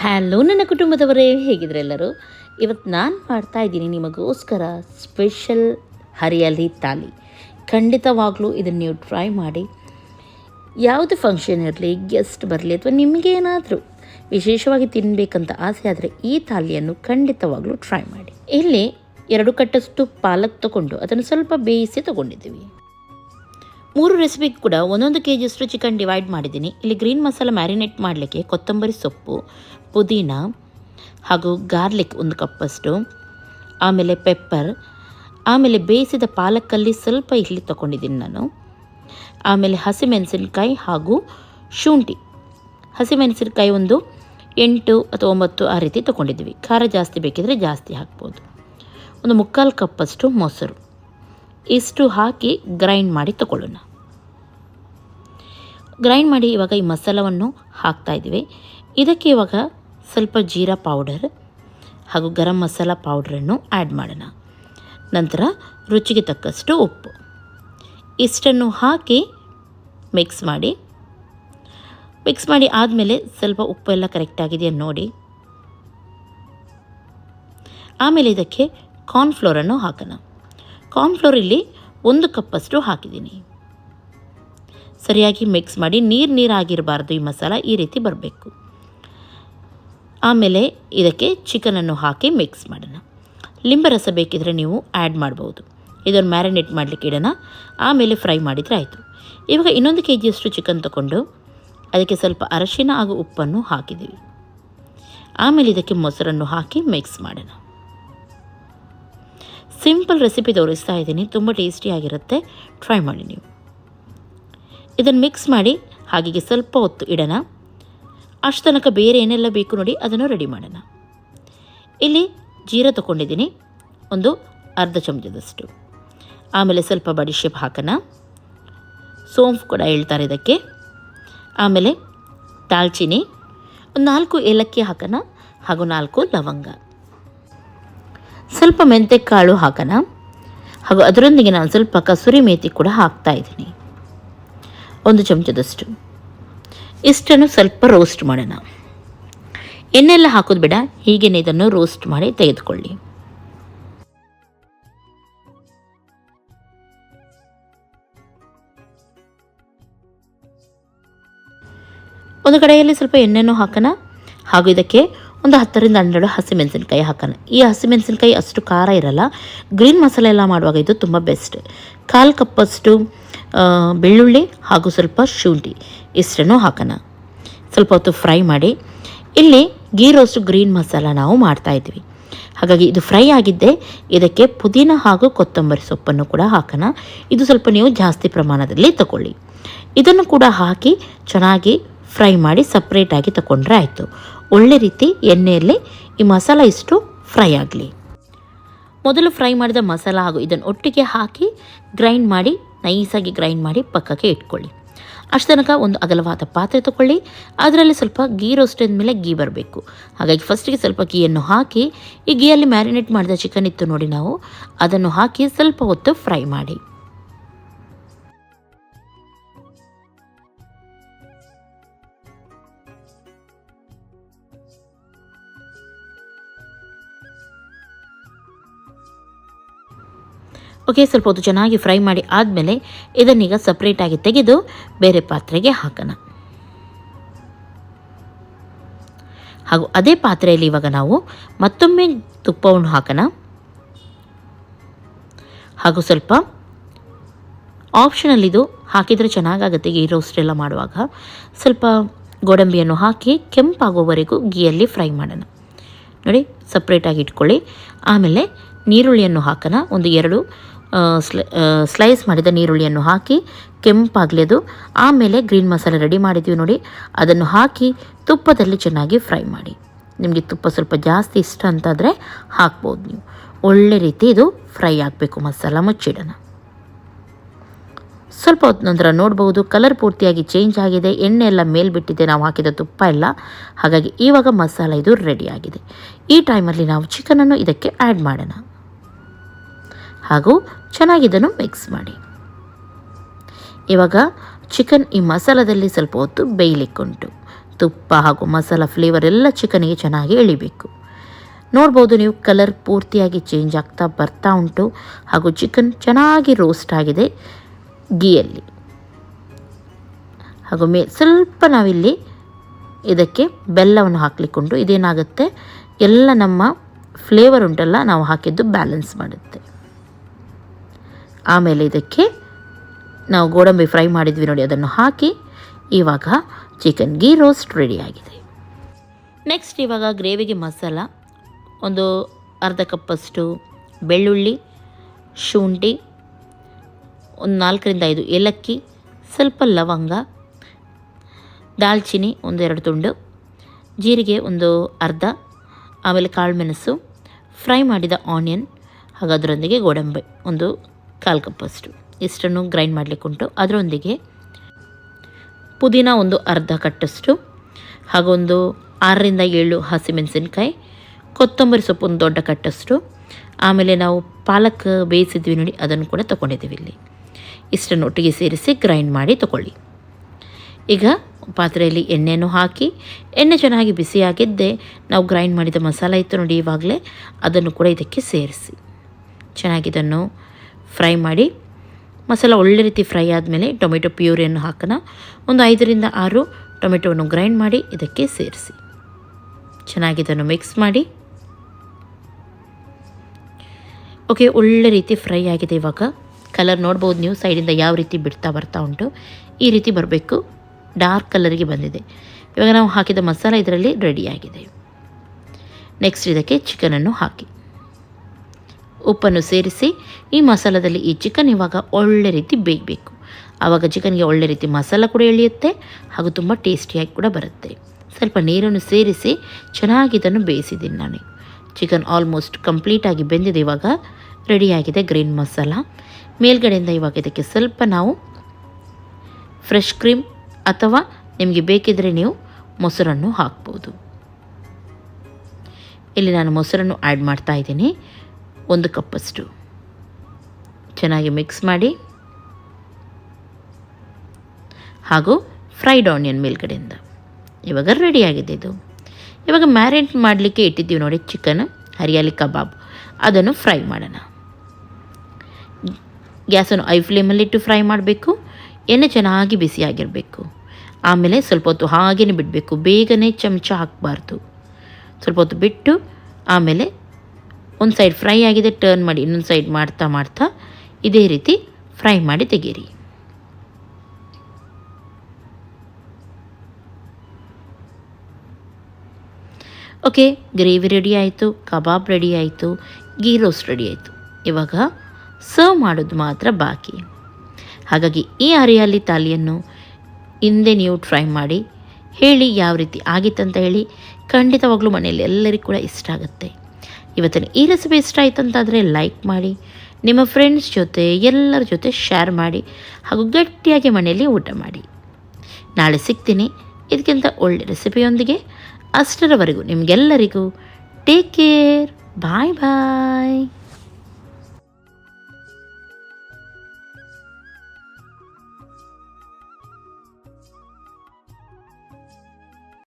Hello ನನ್ನ ಕುಟುಂಬದವರೇ, ಹೇಗಿದ್ರೆ ಎಲ್ಲರೂ? ಇವತ್ತು ನಾನು ಮಾಡ್ತಾ ಇದ್ದೀನಿ ನಿಮಗೋಸ್ಕರ ಸ್ಪೆಷಲ್ ಹರಿಯಾಲಿ ತಾಲಿ ಖಂಡಿತವಾಗಲೂ ಇದನ್ನು ನೀವು ಟ್ರೈ ಮಾಡಿ. ಯಾವುದು ಫಂಕ್ಷನ್ ಇರಲಿ ಗೆಸ್ಟ್ ಬರಲಿ ಅಥವಾ ನಿಮಗೇನಾದರೂ ವಿಶೇಷವಾಗಿ ತಿನ್ನಬೇಕಂತ ಆಸೆ ಆದರೆ ಈ ತಾಲಿಯನ್ನು ಖಂಡಿತವಾಗಲೂ ಟ್ರೈ ಮಾಡಿ. ಇಲ್ಲಿ ಎರಡು ಕಟ್ಟಷ್ಟು ಪಾಲಕ್ ತಗೊಂಡು ಅದನ್ನು ಸ್ವಲ್ಪ ಬೇಯಿಸಿ ತಗೊಂಡಿದ್ದೀವಿ. ಮೂರು ರೆಸಿಪಿಗೆ ಕೂಡ ಒಂದೊಂದು ಕೆ ಜಿಯಷ್ಟು ಚಿಕನ್ ಡಿವೈಡ್ ಮಾಡಿದ್ದೀನಿ. ಇಲ್ಲಿ ಗ್ರೀನ್ ಮಸಾಲ ಮ್ಯಾರಿನೇಟ್ ಮಾಡಲಿಕ್ಕೆ ಕೊತ್ತಂಬರಿ ಸೊಪ್ಪು, ಪುದೀನ ಹಾಗೂ ಗಾರ್ಲಿಕ್ ಒಂದು ಕಪ್ಪಷ್ಟು ಆಮೇಲೆ ಪೆಪ್ಪರ್ ಆಮೇಲೆ ಬೇಯಿಸಿದ ಪಾಲಕಲ್ಲಿ ಸ್ವಲ್ಪ ಇಲ್ಲಿ ತೊಗೊಂಡಿದ್ದೀನಿ ನಾನು. ಆಮೇಲೆ ಹಸಿಮೆಣಸಿನ್ಕಾಯಿ ಹಾಗೂ ಶುಂಠಿ. ಹಸಿಮೆಣಸಿನ್ಕಾಯಿ ಒಂದು ಎಂಟು ಅಥವಾ ಒಂಬತ್ತು ಆ ರೀತಿ ತೊಗೊಂಡಿದ್ದೀವಿ. ಖಾರ ಜಾಸ್ತಿ ಬೇಕಿದ್ರೆ ಜಾಸ್ತಿ ಹಾಕ್ಬೋದು. ಒಂದು ಮುಕ್ಕಾಲು ಕಪ್ಪಷ್ಟು ಮೊಸರು. ಇಷ್ಟು ಹಾಕಿ ಗ್ರೈಂಡ್ ಮಾಡಿ ತಗೊಳ್ಳೋಣ. ಗ್ರೈಂಡ್ ಮಾಡಿ ಇವಾಗ ಈ ಮಸಾಲವನ್ನು ಹಾಕ್ತಾ ಇದ್ದೀವಿ. ಇದಕ್ಕೆ ಇವಾಗ ಸ್ವಲ್ಪ ಜೀರಾ ಪೌಡರ್ ಹಾಗೂ ಗರಂ ಮಸಾಲ ಪೌಡ್ರನ್ನು ಆ್ಯಡ್ ಮಾಡೋಣ. ನಂತರ ರುಚಿಗೆ ತಕ್ಕಷ್ಟು ಉಪ್ಪು. ಇಷ್ಟನ್ನು ಹಾಕಿ ಮಿಕ್ಸ್ ಮಾಡಿ. ಮಿಕ್ಸ್ ಮಾಡಿ ಆದಮೇಲೆ ಸ್ವಲ್ಪ ಉಪ್ಪು ಎಲ್ಲ ಕರೆಕ್ಟಾಗಿದೆಯಾ ನೋಡಿ. ಆಮೇಲೆ ಇದಕ್ಕೆ ಕಾರ್ನ್ಫ್ಲೋರನ್ನು ಹಾಕೋಣ. ಕಾರ್ನ್ಫ್ಲೋರ್ ಇಲ್ಲಿ ಒಂದು ಕಪ್ಪಷ್ಟು ಹಾಕಿದ್ದೀನಿ. ಸರಿಯಾಗಿ ಮಿಕ್ಸ್ ಮಾಡಿ ನೀರು ನೀರಾಗಿರಬಾರ್ದು ಈ ಮಸಾಲ ಈ ರೀತಿ ಬರಬೇಕು. ಆಮೇಲೆ ಇದಕ್ಕೆ ಚಿಕನನ್ನು ಹಾಕಿ ಮಿಕ್ಸ್ ಮಾಡೋಣ. ಲಿಂಬೆ ರಸ ಬೇಕಿದ್ರೆ ನೀವು ಆ್ಯಡ್ ಮಾಡ್ಬೋದು. ಇದನ್ನು ಮ್ಯಾರಿನೇಟ್ ಮಾಡಲಿಕ್ಕೆ ಇಡೋಣ. ಆಮೇಲೆ ಫ್ರೈ ಮಾಡಿದರೆ ಆಯಿತು. ಇವಾಗ ಇನ್ನೊಂದು ಕೆ ಜಿಯಷ್ಟು ಚಿಕನ್ ತಗೊಂಡು ಅದಕ್ಕೆ ಸ್ವಲ್ಪ ಅರಶಿನ ಹಾಗೂ ಉಪ್ಪನ್ನು ಹಾಕಿದ್ದೀವಿ. ಆಮೇಲೆ ಇದಕ್ಕೆ ಮೊಸರನ್ನು ಹಾಕಿ ಮಿಕ್ಸ್ ಮಾಡೋಣ. ಸಿಂಪಲ್ ರೆಸಿಪಿ ತೋರಿಸ್ತಾ ಇದ್ದೀನಿ. ತುಂಬ ಟೇಸ್ಟಿಯಾಗಿರುತ್ತೆ ಟ್ರೈ ಮಾಡಿ ನೀವು. ಇದನ್ನು ಮಿಕ್ಸ್ ಮಾಡಿ ಹಾಗೆ ಸ್ವಲ್ಪ ಹೊತ್ತು ಇಡೋಣ. ಅಷ್ಟು ತನಕ ಬೇರೆ ಏನೆಲ್ಲ ಬೇಕು ನೋಡಿ ಅದನ್ನು ರೆಡಿ ಮಾಡೋಣ. ಇಲ್ಲಿ ಜೀರ ತೊಗೊಂಡಿದ್ದೀನಿ. ಒಂದು ಅರ್ಧ ಚಮಚದಷ್ಟು. ಆಮೇಲೆ ಸ್ವಲ್ಪ ಬಡಿಶೇಪ್ ಹಾಕೋಣ. ಸೋಂಪು ಕೂಡ ಹೇಳ್ತಾರೆ ಇದಕ್ಕೆ. ಆಮೇಲೆ ದಾಲ್ಚಿನಿ. ಒಂದು ನಾಲ್ಕು ಏಲಕ್ಕಿ ಹಾಕೋಣ ಹಾಗೂ ನಾಲ್ಕು ಲವಂಗ. ಸ್ವಲ್ಪ ಮೆಂತೆ ಕಾಳು ಹಾಕೋಣ. ಹಾಗೂ ಅದರೊಂದಿಗೆ ನಾನು ಸ್ವಲ್ಪ ಕಸೂರಿ ಮೇತಿ ಕೂಡ ಹಾಕ್ತಾ ಇದ್ದೀನಿ. ಒಂದು ಚಮಚದಷ್ಟು ಇಷ್ಟನ್ನು ಸ್ವಲ್ಪ ರೋಸ್ಟ್ ಮಾಡೋಣ. ಎಣ್ಣೆಲ್ಲ ಹಾಕೋದು ಬೇಡ, ಹೀಗೇನೆ ಇದನ್ನು ರೋಸ್ಟ್ ಮಾಡಿ ತೆಗೆದುಕೊಳ್ಳಿ. ಒಂದು ಕಡೆಯಲ್ಲಿ ಸ್ವಲ್ಪ ಎಣ್ಣೆನೂ ಹಾಕೋಣ. ಹಾಗೂ ಇದಕ್ಕೆ ಒಂದು ಹತ್ತರಿಂದ ಹನ್ನೆರಡು ಹಸಿಮೆಣಸಿನ್ಕಾಯಿ ಹಾಕೋಣ. ಈ ಹಸಿಮೆಣಸಿನ್ಕಾಯಿ ಅಷ್ಟು ಖಾರ ಇರಲ್ಲ. ಗ್ರೀನ್ ಮಸಾಲೆ ಎಲ್ಲ ಮಾಡುವಾಗ ಇದು ತುಂಬ ಬೆಸ್ಟ್ ಕಾಲು ಕಪ್ಪಷ್ಟು ಬೆಳ್ಳುಳ್ಳಿ ಹಾಗೂ ಸ್ವಲ್ಪ ಶುಂಠಿ ಇಷ್ಟನ್ನು ಹಾಕೋಣ. ಸ್ವಲ್ಪ ಹೊತ್ತು ಫ್ರೈ ಮಾಡಿ. ಇಲ್ಲಿ ಗೀ ರೋಸ್ಟ್ ಗ್ರೀನ್ ಮಸಾಲ ನಾವು ಮಾಡ್ತಾ ಇದ್ದೀವಿ ಹಾಗಾಗಿ ಇದು ಫ್ರೈ ಆಗಿದ್ದೆ ಇದಕ್ಕೆ ಪುದೀನ ಹಾಗೂ ಕೊತ್ತಂಬರಿ ಸೊಪ್ಪನ್ನು ಕೂಡ ಹಾಕೋಣ. ಇದು ಸ್ವಲ್ಪ ನೀವು ಜಾಸ್ತಿ ಪ್ರಮಾಣದಲ್ಲಿ ತಗೊಳ್ಳಿ. ಇದನ್ನು ಕೂಡ ಹಾಕಿ ಚೆನ್ನಾಗಿ ಫ್ರೈ ಮಾಡಿ ಸಪ್ರೇಟಾಗಿ ತಗೊಂಡ್ರೆ ಆಯಿತು. ಒಳ್ಳೆ ರೀತಿ ಎಣ್ಣೆಯಲ್ಲಿ ಈ ಮಸಾಲ ಇಷ್ಟು ಫ್ರೈ ಆಗಲಿ. ಮೊದಲು ಫ್ರೈ ಮಾಡಿದ ಮಸಾಲ ಹಾಗೂ ಇದನ್ನು ಒಟ್ಟಿಗೆ ಹಾಕಿ ಗ್ರೈಂಡ್ ಮಾಡಿ ನೈಸಾಗಿ ಗ್ರೈಂಡ್ ಮಾಡಿ ಪಕ್ಕಕ್ಕೆ ಇಟ್ಕೊಳ್ಳಿ. ಅಷ್ಟು ತನಕ ಒಂದು ಅಗಲವಾದ ಪಾತ್ರೆ ತಗೊಳ್ಳಿ ಅದರಲ್ಲಿ ಸ್ವಲ್ಪ ಗೀ ರೋಸ್ಟ್ ಮೇಲೆ ಗೀ ಬರಬೇಕು. ಹಾಗಾಗಿ ಫಸ್ಟಿಗೆ ಸ್ವಲ್ಪ ಗೀಯನ್ನು ಹಾಕಿ, ಈ ಗೀಯಲ್ಲಿ ಮ್ಯಾರಿನೇಟ್ ಮಾಡಿದ ಚಿಕನ್ ಇತ್ತು ನೋಡಿ ನಾವು, ಅದನ್ನು ಹಾಕಿ ಸ್ವಲ್ಪ ಹೊತ್ತು ಫ್ರೈ ಮಾಡಿ. ಓಕೆ, ಸ್ವಲ್ಪ ಹೊತ್ತು ಚೆನ್ನಾಗಿ ಫ್ರೈ ಮಾಡಿ ಆದಮೇಲೆ ಇದನ್ನೀಗ ಸಪ್ರೇಟಾಗಿ ತೆಗೆದು ಬೇರೆ ಪಾತ್ರೆಗೆ ಹಾಕೋಣ. ಹಾಗೂ ಅದೇ ಪಾತ್ರೆಯಲ್ಲಿ ಇವಾಗ ನಾವು ಮತ್ತೊಮ್ಮೆ ತುಪ್ಪವನ್ನು ಹಾಕೋಣ. ಹಾಗೂ ಸ್ವಲ್ಪ ಆಪ್ಷನಲ್ ಇದು ಹಾಕಿದರೆ ಚೆನ್ನಾಗಾಗುತ್ತೆ ಗೀ ರೋಸ್ಟ್ ಎಲ್ಲ ಮಾಡುವಾಗ. ಸ್ವಲ್ಪ ಗೋಡಂಬಿಯನ್ನು ಹಾಕಿ ಕೆಂಪಾಗುವವರೆಗೂ ಗೀಯಲ್ಲಿ ಫ್ರೈ ಮಾಡೋಣ. ನೋಡಿ ಸಪ್ರೇಟಾಗಿ ಇಟ್ಕೊಳ್ಳಿ. ಆಮೇಲೆ ನೀರುಳ್ಳಿಯನ್ನು ಹಾಕೋಣ ಒಂದು ಎರಡು ಸ್ಲೈಸ್ ಮಾಡಿದ ನೀರುಳ್ಳಿಯನ್ನು ಹಾಕಿ ಕೆಂಪಾಗಲಿ ಅದು ಆಮೇಲೆ ಗ್ರೀನ್ ಮಸಾಲೆ ರೆಡಿ ಮಾಡಿದ್ದೀವಿ ನೋಡಿ. ಅದನ್ನು ಹಾಕಿ ತುಪ್ಪದಲ್ಲಿ ಚೆನ್ನಾಗಿ ಫ್ರೈ ಮಾಡಿ. ನಿಮಗೆ ತುಪ್ಪ ಸ್ವಲ್ಪ ಜಾಸ್ತಿ ಇಷ್ಟ ಅಂತಾದರೆ ಹಾಕ್ಬೋದು ನೀವು. ಒಳ್ಳೆ ರೀತಿ ಇದು ಫ್ರೈ ಆಗಬೇಕು ಮಸಾಲ ಮುಚ್ಚಿಡೋಣ ಸ್ವಲ್ಪ ಹೊತ್ತು ನಂತರ ನೋಡ್ಬೋದು ಕಲರ್ ಪೂರ್ತಿಯಾಗಿ ಚೇಂಜ್ ಆಗಿದೆ. ಎಣ್ಣೆ ಎಲ್ಲ ಮೇಲ್ಬಿಟ್ಟಿದೆ. ನಾವು ಹಾಕಿದ ತುಪ್ಪ ಎಲ್ಲ. ಹಾಗಾಗಿ ಇವಾಗ ಮಸಾಲ ಇದು ರೆಡಿಯಾಗಿದೆ ಈ ಟೈಮಲ್ಲಿ ನಾವು ಚಿಕನನ್ನು ಇದಕ್ಕೆ ಆ್ಯಡ್ ಮಾಡೋಣ. ಹಾಗೂ ಚೆನ್ನಾಗಿ ಇದನ್ನು ಮಿಕ್ಸ್ ಮಾಡಿ. ಇವಾಗ ಚಿಕನ್ ಈ ಮಸಾಲದಲ್ಲಿ ಸ್ವಲ್ಪ ಹೊತ್ತು ಬೇಯಲಿಕ್ಕುಂಟು. ತುಪ್ಪ ಹಾಗೂ ಮಸಾಲ ಫ್ಲೇವರ್ ಎಲ್ಲ ಚಿಕನಿಗೆ ಚೆನ್ನಾಗಿ ಎಳಿಬೇಕು. ನೋಡ್ಬೋದು ನೀವು ಕಲರ್ ಪೂರ್ತಿಯಾಗಿ ಚೇಂಜ್ ಆಗ್ತಾ ಬರ್ತಾ ಉಂಟು ಹಾಗೂ ಚಿಕನ್ ಚೆನ್ನಾಗಿ ರೋಸ್ಟ್ ಆಗಿದೆ ಗೀಯಲ್ಲಿ ಹಾಗೂ ಮೇ, ಸ್ವಲ್ಪ ನಾವಿಲ್ಲಿ ಇದಕ್ಕೆ ಬೆಲ್ಲವನ್ನು ಹಾಕಲಿಕ್ಕುಂಟು. ಇದೇನಾಗುತ್ತೆ? ಎಲ್ಲ ನಮ್ಮ ಫ್ಲೇವರ್ ಉಂಟಲ್ಲ, ನಾವು ಹಾಕಿದ್ದು ಬ್ಯಾಲೆನ್ಸ್ ಮಾಡುತ್ತೆ. ಆಮೇಲೆ ಇದಕ್ಕೆ ನಾವು ಗೋಡಂಬಿ ಫ್ರೈ ಮಾಡಿದ್ವಿ ನೋಡಿ, ಅದನ್ನು ಹಾಕಿ. ಇವಾಗ ಚಿಕನ್ ಗೀ ರೋಸ್ಟ್ ರೆಡಿಯಾಗಿದೆ ನೆಕ್ಸ್ಟ್ ಇವಾಗ ಗ್ರೇವಿಗೆ ಮಸಾಲ, ಒಂದು ಅರ್ಧ ಕಪ್ಪಷ್ಟು ಬೆಳ್ಳುಳ್ಳಿ, ಶುಂಠಿ, ಒಂದು ನಾಲ್ಕರಿಂದ ಐದು ಏಲಕ್ಕಿ, ಸ್ವಲ್ಪ ಲವಂಗ ದಾಲ್ಚಿನ್ನಿ ಒಂದೆರಡು ತುಂಡು, ಜೀರಿಗೆ ಒಂದು ಅರ್ಧ, ಆಮೇಲೆ ಕಾಳುಮೆಣಸು ಫ್ರೈ ಮಾಡಿದ ಆನಿಯನ್ ಹಾಗಾದ್ರೊಂದಿಗೆ ಗೋಡಂಬಿ ಒಂದು ಕಾಲು ಕಪ್ಪಷ್ಟು ಇಷ್ಟನ್ನು ಗ್ರೈಂಡ್ ಮಾಡಲಿಕ್ಕುಂಟು ಅದರೊಂದಿಗೆ ಪುದೀನ ಒಂದು ಅರ್ಧ ಕಟ್ಟಷ್ಟು ಹಾಗೊಂದು ಆರರಿಂದ ಏಳು ಹಸಿಮೆಣಸಿನ್ಕಾಯಿ ಕೊತ್ತಂಬರಿ ಸೊಪ್ಪು ಒಂದು ದೊಡ್ಡ ಕಟ್ಟಷ್ಟು. ಆಮೇಲೆ ನಾವು ಪಾಲಕ್ ಬೇಯಿಸಿದ್ವಿ ನೋಡಿ, ಅದನ್ನು ಕೂಡ ತೊಗೊಂಡಿದ್ದೀವಿ ಇಲ್ಲಿ. ಇಷ್ಟನ್ನು ಒಟ್ಟಿಗೆ ಸೇರಿಸಿ ಗ್ರೈಂಡ್ ಮಾಡಿ ತಗೊಳ್ಳಿ. ಈಗ ಪಾತ್ರೆಯಲ್ಲಿ ಎಣ್ಣೆಯನ್ನು ಹಾಕಿ, ಎಣ್ಣೆ ಚೆನ್ನಾಗಿ ಬಿಸಿಯಾಗಿದ್ದೆ ನಾವು ಗ್ರೈಂಡ್ ಮಾಡಿದ ಮಸಾಲ ಇತ್ತು ನೋಡಿ ಇವಾಗಲೇ, ಅದನ್ನು ಕೂಡ ಇದಕ್ಕೆ ಸೇರಿಸಿ. ಚೆನ್ನಾಗಿ ಇದನ್ನು ಫ್ರೈ ಮಾಡಿ ಮಸಾಲ ಒಳ್ಳೆ ರೀತಿ ಫ್ರೈ ಆದಮೇಲೆ ಟೊಮೆಟೊ ಪ್ಯೂರಿಯನ್ನು ಹಾಕೋಣ. ಒಂದು ಐದರಿಂದ ಆರು ಟೊಮೆಟೊವನ್ನು ಗ್ರೈಂಡ್ ಮಾಡಿ ಇದಕ್ಕೆ ಸೇರಿಸಿ. ಚೆನ್ನಾಗಿ ಇದನ್ನು ಮಿಕ್ಸ್ ಮಾಡಿ. ಓಕೆ, ಒಳ್ಳೆ ರೀತಿ ಫ್ರೈ ಆಗಿದೆ ಇವಾಗ. ಕಲರ್ ನೋಡ್ಬೋದು ನೀವು, ಸೈಡಿಂದ ಯಾವ ರೀತಿ ಬಿಡ್ತಾ ಬರ್ತಾ ಉಂಟು. ಈ ರೀತಿ ಬರಬೇಕು. ಡಾರ್ಕ್ ಕಲರಿಗೆ ಬಂದಿದೆ. ಇವಾಗ ನಾವು ಹಾಕಿದ ಮಸಾಲ ಇದರಲ್ಲಿ ರೆಡಿಯಾಗಿದೆ ನೆಕ್ಸ್ಟ್ ಇದಕ್ಕೆ ಚಿಕನನ್ನು ಹಾಕಿ. ಉಪ್ಪನ್ನು ಸೇರಿಸಿ ಈ ಮಸಾಲದಲ್ಲಿ ಈ ಚಿಕನ್ ಇವಾಗ ಒಳ್ಳೆ ರೀತಿ ಬೇಯಬೇಕು. ಆವಾಗ ಚಿಕನ್ಗೆ ಒಳ್ಳೆ ರೀತಿ ಮಸಾಲ ಕೂಡ ಎಳೆಯುತ್ತೆ ಹಾಗೂ ತುಂಬ ಟೇಸ್ಟಿಯಾಗಿ ಕೂಡ ಬರುತ್ತೆ. ಸ್ವಲ್ಪ ನೀರನ್ನು ಸೇರಿಸಿ ಚೆನ್ನಾಗಿ ಇದನ್ನು ಬೇಯಿಸಿದ್ದೀನಿ ನಾನು. ಚಿಕನ್ ಆಲ್ಮೋಸ್ಟ್ ಕಂಪ್ಲೀಟಾಗಿ ಬೆಂದಿದೆ ಇವಾಗ. ರೆಡಿಯಾಗಿದೆ ಗ್ರೀನ್ ಮಸಾಲ. ಮೇಲ್ಗಡೆಯಿಂದ ಇವಾಗ ಇದಕ್ಕೆ ಸ್ವಲ್ಪ ನಾವು ಫ್ರೆಶ್ ಕ್ರೀಮ್ ಅಥವಾ ನಿಮಗೆ ಬೇಕಿದ್ದರೆ ನೀವು ಮೊಸರನ್ನು ಹಾಕ್ಬೋದು. ಇಲ್ಲಿ ನಾನು ಮೊಸರನ್ನು ಆ್ಯಡ್ ಮಾಡ್ತಾ ಇದ್ದೀನಿ. ಒಂದು ಕಪ್ಪಷ್ಟು ಚೆನ್ನಾಗಿ ಮಿಕ್ಸ್ ಮಾಡಿ. ಹಾಗೂ ಫ್ರೈಡ್ ಆನಿಯನ್ ಮೇಲ್ಗಡೆಯಿಂದ. ಇವಾಗ ರೆಡಿಯಾಗಿದೆ ಇದು. ಇವಾಗ ಮ್ಯಾರಿನೇಟ್ ಮಾಡಲಿಕ್ಕೆ ಇಟ್ಟಿದ್ದೀವಿ ನೋಡಿ ಚಿಕನ್ ಹರಿಯಾಲಿ ಕಬಾಬ್. ಅದನ್ನು ಫ್ರೈ ಮಾಡೋಣ. ಗ್ಯಾಸನ್ನು ಐ ಫ್ಲೇಮಲ್ಲಿಟ್ಟು ಫ್ರೈ ಮಾಡಬೇಕು. ಎಣ್ಣೆ ಚೆನ್ನಾಗಿ ಬಿಸಿಯಾಗಿರಬೇಕು ಆಮೇಲೆ ಸ್ವಲ್ಪ ಹೊತ್ತು ಹಾಗೇ ಬಿಡಬೇಕು. ಬೇಗನೆ ಚಮಚ ಹಾಕಬಾರ್ದು. ಸ್ವಲ್ಪ ಹೊತ್ತು ಬಿಟ್ಟು ಆಮೇಲೆ ಒಂದು ಸೈಡ್ ಫ್ರೈ ಆಗಿದೆ ಟರ್ನ್ ಮಾಡಿ, ಇನ್ನೊಂದು ಸೈಡ್ ಮಾಡ್ತಾ ಮಾಡ್ತಾ ಇದೇ ರೀತಿ ಫ್ರೈ ಮಾಡಿ ತೆಗೀರಿ. ಓಕೆ ಗ್ರೇವಿ ರೆಡಿ ಆಯಿತು ಕಬಾಬ್ ರೆಡಿ ಆಯಿತು ಗೀ ರೋಸ್ ರೆಡಿ ಆಯಿತು. ಇವಾಗ ಸರ್ವ್ ಮಾಡೋದು ಮಾತ್ರ ಬಾಕಿ. ಹಾಗಾಗಿ ಈ ಹರಿಯಾಲಿ ತಾಲಿಯನ್ನು ಹಿಂದೆ ನೀವು ಟ್ರೈ ಮಾಡಿ, ಹೇಳಿ ಯಾವ ರೀತಿ ಆಗಿತ್ತಂತ ಹೇಳಿ ಖಂಡಿತವಾಗ್ಲೂ ಮನೆಯಲ್ಲಿ ಎಲ್ಲರಿಗೂ ಕೂಡ ಇಷ್ಟ ಆಗುತ್ತೆ. ಇವತ್ತಿನ ಈ ರೆಸಿಪಿ ಇಷ್ಟ ಆಯ್ತು ಅಂತಾದರೆ ಲೈಕ್ ಮಾಡಿ, ನಿಮ್ಮ ಫ್ರೆಂಡ್ಸ್ ಜೊತೆ, ಎಲ್ಲರ ಜೊತೆ ಶೇರ್ ಮಾಡಿ ಹಾಗೂ ಗಟ್ಟಿಯಾಗಿ ಮನೆಯಲ್ಲಿ ಊಟ ಮಾಡಿ. ನಾಳೆ ಸಿಗ್ತೀನಿ. ಇದಕ್ಕಿಂತ ಒಳ್ಳೆ ರೆಸಿಪಿಯೊಂದಿಗೆ ಅಷ್ಟರವರೆಗೂ ನಿಮಗೆಲ್ಲರಿಗೂ ಟೇಕ್ ಕೇರ್ ಬಾಯ್ ಬಾಯ್